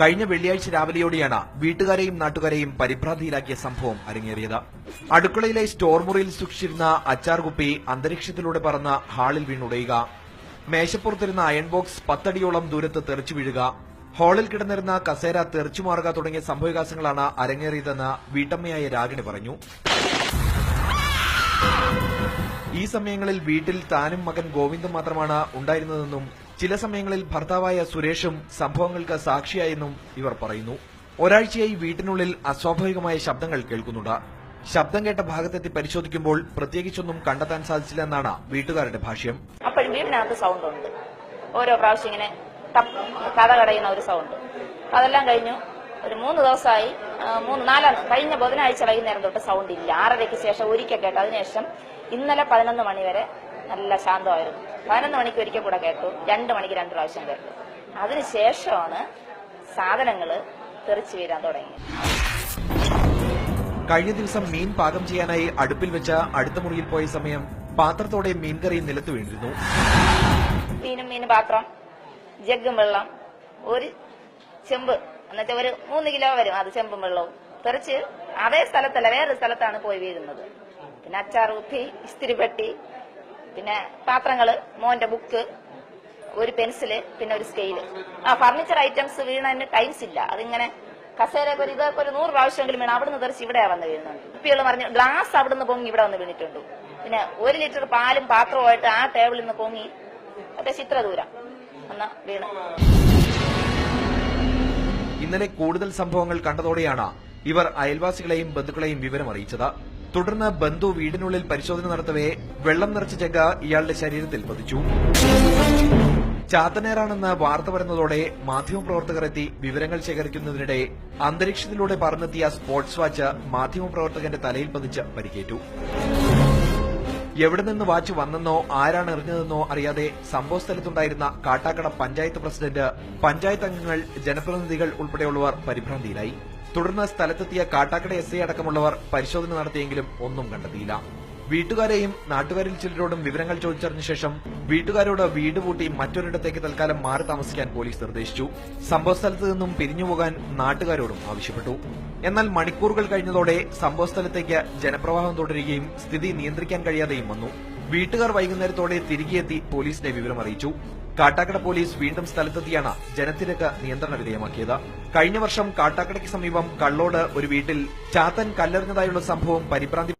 കഴിഞ്ഞ വെള്ളിയാഴ്ച രാവിലെയോടെയാണ് വീട്ടുകാരെയും നാട്ടുകാരെയും പരിഭ്രാന്തിയിലാക്കിയ സംഭവം അരങ്ങേറിയത്. അടുക്കളയിലെ സ്റ്റോർ മുറിയിൽ സൂക്ഷിച്ചിരുന്ന അച്ചാർ കുപ്പി അന്തരീക്ഷത്തിലൂടെ പറന്ന് ഹാളിൽ വീണുടയുക. മേശപ്പുറത്തിരുന്ന അയൺ ബോക്സ് പത്തടിയോളം ദൂരത്ത് തെറിച്ചു വീഴുക. ഹാളിൽ കിടന്നിരുന്ന കസേര തെറിച്ചു മാറുക തുടങ്ങിയ സംഭവവികാസങ്ങളാണ് അരങ്ങേറിയതെന്ന് വീട്ടമ്മയായ രാഗിണി പറഞ്ഞു. ഈ സമയങ്ങളിൽ വീട്ടിൽ താനും മകൻ ഗോവിന്ദും മാത്രമാണ് ഉണ്ടായിരുന്നതെന്നും ചില സമയങ്ങളിൽ ഭർത്താവായ സുരേഷും സംഭവങ്ങൾക്ക് സാക്ഷിയായെന്നും ഇവർ പറയുന്നു. ഒരാഴ്ചയായി വീട്ടിനുള്ളിൽ അസ്വാഭാവികമായ ശബ്ദങ്ങൾ കേൾക്കുന്നുണ്ട്. ശബ്ദം കേട്ട ഭാഗത്തെത്തി പരിശോധിക്കുമ്പോൾ പ്രത്യേകിച്ചൊന്നും കണ്ടെത്താൻ സാധിച്ചില്ലെന്നാണ് വീട്ടുകാരുടെ ഭാഷ്യം. അപ്പോഴും വീടിനകത്ത് സൗണ്ട് ഉണ്ട്. ഓരോ പ്രാവശ്യം ഇങ്ങനെ കഥ കടയുന്ന ഒരു സൗണ്ട് അതെല്ലാം കഴിഞ്ഞു. ഒരു മൂന്ന് ദിവസമായി മൂന്ന് നാലാം കഴിഞ്ഞ ബുധനാഴ്ച വൈകുന്നേരം തൊട്ട് സൗണ്ട് ഇല്ല. ആറരയ്ക്ക് ശേഷം ഒരിക്കൽ കേട്ടു. അതിനുശേഷം ഇന്നലെ പതിനൊന്ന് മണി വരെ നല്ല ശാന്തമായിരുന്നു. പതിനൊന്ന് മണിക്ക് ഒരിക്കൽ കൂടെ കേട്ടു. രണ്ട് മണിക്ക് രണ്ട് പ്രാവശ്യം കേട്ടു. അതിനുശേഷമാണ് സാധനങ്ങൾ തെറിച്ചു വീരാൻ തുടങ്ങി. കഴിഞ്ഞ ദിവസം മീൻ പാകം ചെയ്യാനായി അടുപ്പിൽ വെച്ച അടുത്ത മുറിയിൽ പോയ സമയം പാത്രത്തോടെ മീൻകറി നിലത്ത് വീണിരുന്നു. മീനും മീൻ പാത്രം ജഗ്ഗും വെള്ളം ഒരു ചെമ്പ് എന്നുവെച്ചാൽ ഒരു മൂന്ന് കിലോ വരും അത് ചെമ്പും വെള്ളവും. തെറിച്ച് അതേ സ്ഥലത്തല്ല വേറൊരു സ്ഥലത്താണ് പോയി വീഴുന്നത്. പിന്നെ അച്ചാർ കുപ്പി ഇസ്തിരിപ്പെട്ടി പിന്നെ പാത്രങ്ങൾ മോന്റെ ബുക്ക് ഒരു പെൻസിൽ പിന്നെ ഒരു സ്കെയിൽ ആ ഫർണിച്ചർ ഐറ്റംസ് വീണതിന് ടൈംസ് ഇല്ല. അതിങ്ങനെ കസേര ഒരു ഇതൊക്കെ ഒരു നൂറ് പ്രാവശ്യമെങ്കിലും വീണ് അവിടുന്ന് തെറിച്ച് ഇവിടെ വന്ന് വീഴുന്നുണ്ട് കുപ്പികൾ പറഞ്ഞു ഗ്ലാസ് അവിടുന്ന് പൊങ്ങി ഇവിടെ വന്ന് വീണിട്ടുണ്ട്. പിന്നെ ഒരു ലിറ്റർ പാലും പാത്രവുമായിട്ട് ആ ടേബിളിൽ നിന്ന് പൊങ്ങി അത്യാവശ്യം ഇത്ര ദൂരം ഒന്ന് വീണ്. ഇന്നലെ കൂടുതൽ സംഭവങ്ങൾ കണ്ടതോടെയാണ് ഇവർ അയൽവാസികളെയും ബന്ധുക്കളെയും വിവരം അറിയിച്ചത് തുടർന്ന് ബന്ധു വീടിനുള്ളിൽ പരിശോധന നടത്തവേ വെള്ളം നിറച്ച ജഗ ഇയാളുടെ ശരീരത്തിൽ പതിച്ചു. ചാത്തനേറാണെന്ന് വാർത്ത വരുന്നതോടെ മാധ്യമപ്രവർത്തകർ എത്തി വിവരങ്ങൾ ശേഖരിക്കുന്നതിനിടെ അന്തരീക്ഷത്തിലൂടെ പറന്നെത്തിയ സ്പോർട്സ് വാച്ച് മാധ്യമപ്രവർത്തകന്റെ തലയിൽ പതിച്ച് പരിക്കേറ്റു. എവിടെ നിന്ന് വാച്ച് വന്നെന്നോ ആരാണ് എറിഞ്ഞതെന്നോ അറിയാതെ സംഭവസ്ഥലത്തുണ്ടായിരുന്ന കാട്ടാക്കട പഞ്ചായത്ത് പ്രസിഡന്റ് പഞ്ചായത്ത് അംഗങ്ങൾ ജനപ്രതിനിധികൾ ഉൾപ്പെടെയുള്ളവർ പരിഭ്രാന്തിയിലായി. തുടർന്ന് സ്ഥലത്തെത്തിയ കാട്ടാക്കട എസ് ഐ അടക്കമുള്ളവർ പരിശോധന നടത്തിയെങ്കിലും ഒന്നും കണ്ടെത്തിയില്ല. വീട്ടുകാരെയും നാട്ടുകാരിൽ ചിലരോടും വിവരങ്ങൾ ചോദിച്ചറിഞ്ഞ ശേഷം വീട്ടുകാരോട് വീട് പൂട്ടി മറ്റൊരിടത്തേക്ക് തൽക്കാലം മാറി താമസിക്കാൻ പോലീസ് നിർദ്ദേശിച്ചു. സംഭവസ്ഥലത്ത് നിന്നും പിരിഞ്ഞുപോകാൻ നാട്ടുകാരോടും ആവശ്യപ്പെട്ടു. എന്നാൽ മണിക്കൂറുകൾ കഴിഞ്ഞതോടെ സംഭവസ്ഥലത്തേക്ക് ജനപ്രവാഹം തുടരുകയും സ്ഥിതി നിയന്ത്രിക്കാൻ കഴിയാതെയും വന്നു. വീട്ടുകാർ വൈകുന്നേരത്തോടെ തിരികെയെത്തി പോലീസിനെ വിവരം അറിയിച്ചു കാട്ടാക്കട പോലീസ് വീണ്ടും സ്ഥലത്തെത്തിയാണ് ജനത്തിരക്ക് നിയന്ത്രണ വിധേയമാക്കിയത്. കഴിഞ്ഞ വർഷം കാട്ടാക്കടയ്ക്ക് സമീപം കള്ളോട് ഒരു വീട്ടിൽ ചാത്തൻ കല്ലെറിഞ്ഞതായുള്ള സംഭവം പരിഭ്രാന്തി